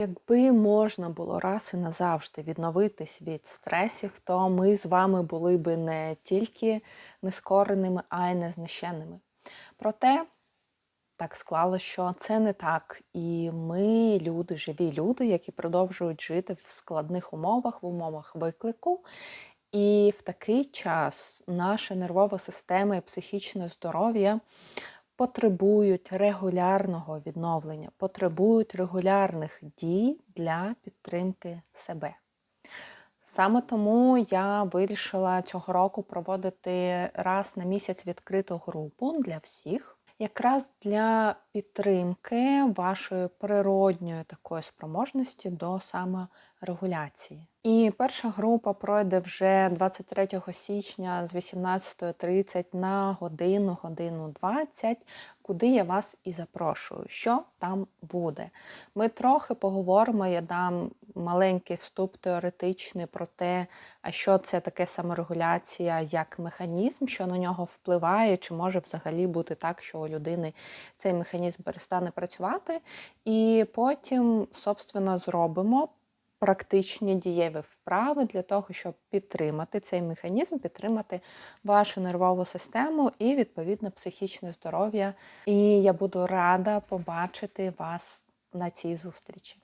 Якби можна було раз і назавжди відновитись від стресів, то ми з вами були би не тільки нескореними, а й незнищенними. Проте так склало, що це не так. І ми, люди, живі люди, які продовжують жити в складних умовах, в умовах виклику. І в такий час наша нервова система і психічне здоров'я потребують регулярного відновлення, потребують регулярних дій для підтримки себе. Саме тому я вирішила цього року проводити раз на місяць відкриту групу для всіх, якраз для підтримки вашої природньої такої спроможності до саморегуляції. І перша група пройде вже 23 січня з 18.30 на годину, годину 20, куди я вас і запрошую, що там буде. Ми трохи поговоримо, я дам маленький вступ теоретичний про те, що це таке саморегуляція як механізм, що на нього впливає, чи може взагалі бути так, що у людини цей механізм перестане працювати. І потім, собственно, зробимо практичні дієві вправи для того, щоб підтримати цей механізм, підтримати вашу нервову систему і, відповідно, психічне здоров'я. І я буду рада побачити вас на цій зустрічі.